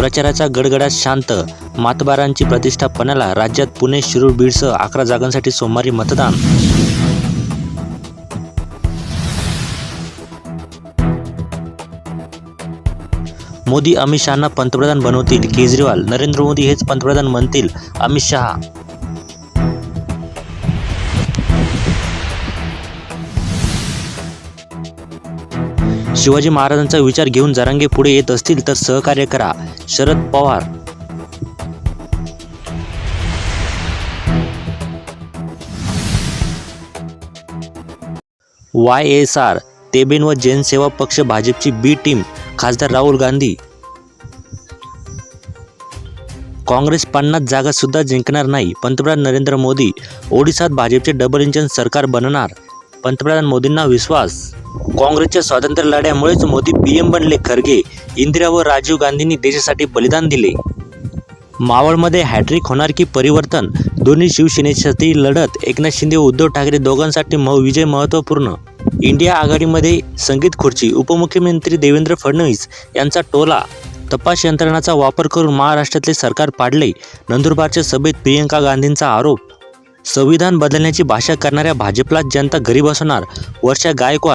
प्रचाराचा गडगडाट शांत मातबारांची प्रतिष्ठा पणाला राज्यात पुणे शिरूर बीडसह अकरा जागांसाठी सोमवारी मतदान. मोदी अमित शहांना पंतप्रधान बनवतील केजरीवाल. नरेंद्र मोदी हेच पंतप्रधान म्हणतील अमित शहा शिवाजी महाराजांचा विचार घेऊन जरांगे पुढे येत असतील तर सहकार्य करा. Sharad Pawar. Y S R तेबेन व जैन सेवा पक्ष भाजपची बी टीम खासदार राहुल गांधी. काँग्रेस पन्नास जागा सुद्धा जिंकणार नाही पंतप्रधान नरेंद्र मोदी ओडिशात भाजपचे डबल इंजन सरकार बनणार. पंतप्रधान मोदींना विश्वास. काँग्रेसच्या स्वातंत्र्य लढ्यामुळेच मोदी पीएम बनले खरगे. इंदिरा व राजीव गांधींनी देशासाठी बलिदान दिले. मावळमध्ये हॅट्रिक होणार की परिवर्तन? दोन्ही शिवसेनेसाठी लढत. एकनाथ शिंदे व उद्धव ठाकरे दोघांसाठी म विजय महत्त्वपूर्ण. इंडिया आघाडीमध्ये संगीत खुर्ची. उपमुख्यमंत्री देवेंद्र फडणवीस यांचा टोला. तपास यंत्रणाचा वापर करून महाराष्ट्रातले सरकार पाडले. नंदुरबारच्या सभेत प्रियंका गांधींचा आरोप संविधान बदलण्याची भाषा करणाऱ्या भाजपलाच जनता घरी बसवणार वर्षा गायकवाड